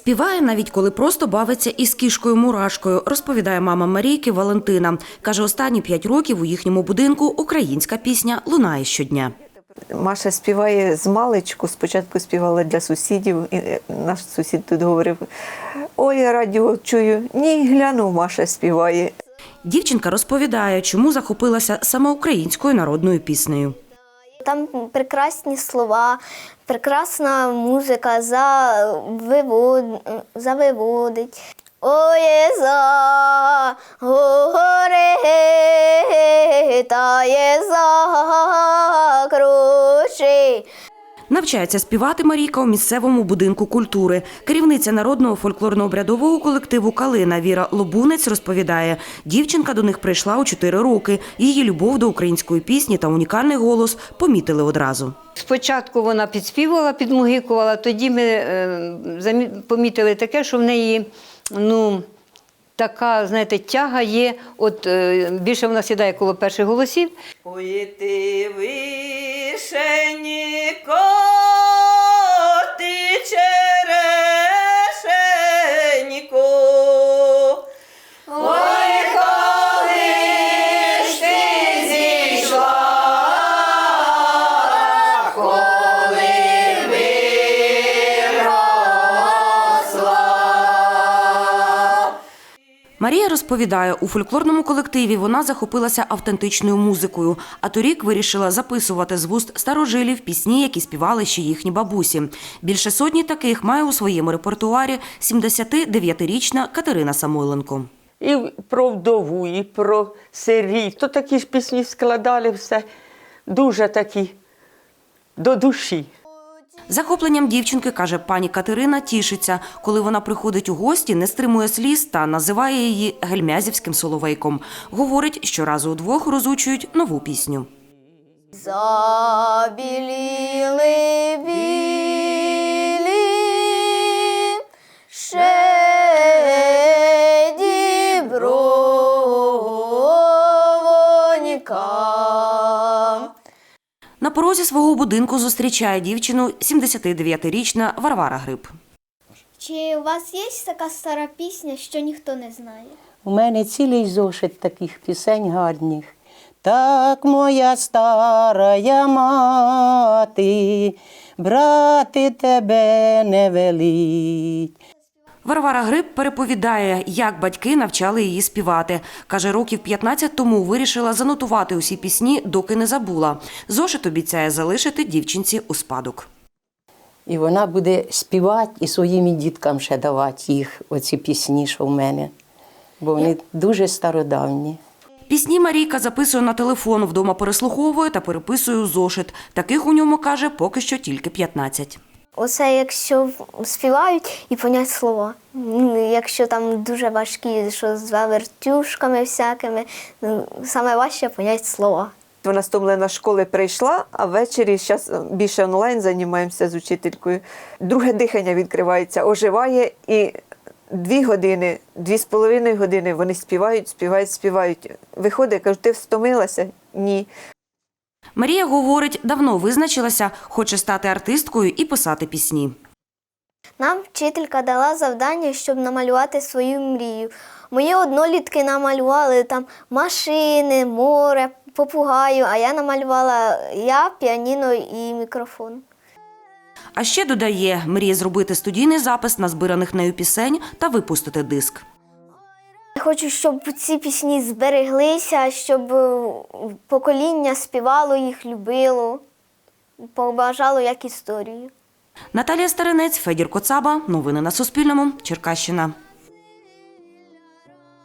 Співає навіть коли просто бавиться із кішкою Мурашкою, розповідає мама Марійки Валентина. Каже, останні п'ять років у їхньому будинку українська пісня лунає щодня. Маша співає з маличку. Спочатку співала для сусідів. І е, наш сусід тут говорив: ой, я радіо чую. Ні, гляну, Маша співає. Дівчинка розповідає, чому захопилася саме українською народною піснею. Там прекрасні слова, прекрасна музика завивод... завиводить. Оєза, за гори тає за кручі. Навчається співати Марійка у місцевому будинку культури. Керівниця народного фольклорно-обрядового колективу Калина Віра Лобунець розповідає, дівчинка до них прийшла у 4 роки. Її любов до української пісні та унікальний голос помітили одразу. Спочатку вона підспівувала, підмугикувала, тоді ми е, помітили таке, що в неї ну, така, знаєте, тяга є, от е, більше вона сідає коло перших голосів. Ой, ти Марія розповідає, у фольклорному колективі вона захопилася автентичною музикою, а торік вирішила записувати з вуст старожилів пісні, які співали ще їхні бабусі. Більше сотні таких має у своєму репертуарі 79-річна Катерина Самойленко. І про вдову, і про сиріт. То такі ж пісні складали все дуже такі до душі. Захопленням дівчинки, каже пані Катерина, тішиться. Коли вона приходить у гості, не стримує сліз та називає її гельмязівським соловейком. Говорить, що разу удвох розучують нову пісню. Забіліли білі шеді бровонька. На порозі свого будинку зустрічає дівчину 79-річна Варвара Гриб. Чи у вас є така стара пісня, що ніхто не знає? У мене цілий зошит таких пісень гарних. Так моя старая мати, брати тебе не велить. Варвара Гриб переповідає, як батьки навчали її співати. Каже, років 15 тому вирішила занотувати усі пісні, доки не забула. Зошит обіцяє залишити дівчинці у спадок. І вона буде співати і своїм діткам ще давати їх, оці пісні, що в мене. Бо вони дуже стародавні. Пісні Марійка записує на телефон, вдома переслуховує та переписує у зошит. Таких у ньому каже поки що тільки 15. Оце якщо співають і понять слова. Ну, Якщо там дуже важкі, що з завертюшками всякими, ну, саме важче понять слова. Вона стомлена школи прийшла, а ввечері зараз більше онлайн займаємося з учителькою. Друге дихання відкривається, оживає і дві години, дві з половиною години вони співають, співають, співають. Виходить, кажу, ти встомилася? Ні. Марія говорить, давно визначилася, хоче стати артисткою і писати пісні. Нам вчителька дала завдання, щоб намалювати свою мрію. Мої однолітки намалювали там машини, море, попугаю, а я намалювала я, піаніно і мікрофон. А ще додає, мріє зробити студійний запис на збираних нею пісень та випустити диск. Хочу, щоб ці пісні збереглися, щоб е, покоління співало їх, любило, побажало як історію. Наталія Старинець, Федір Коцаба. Новини на Суспільному. Черкащина.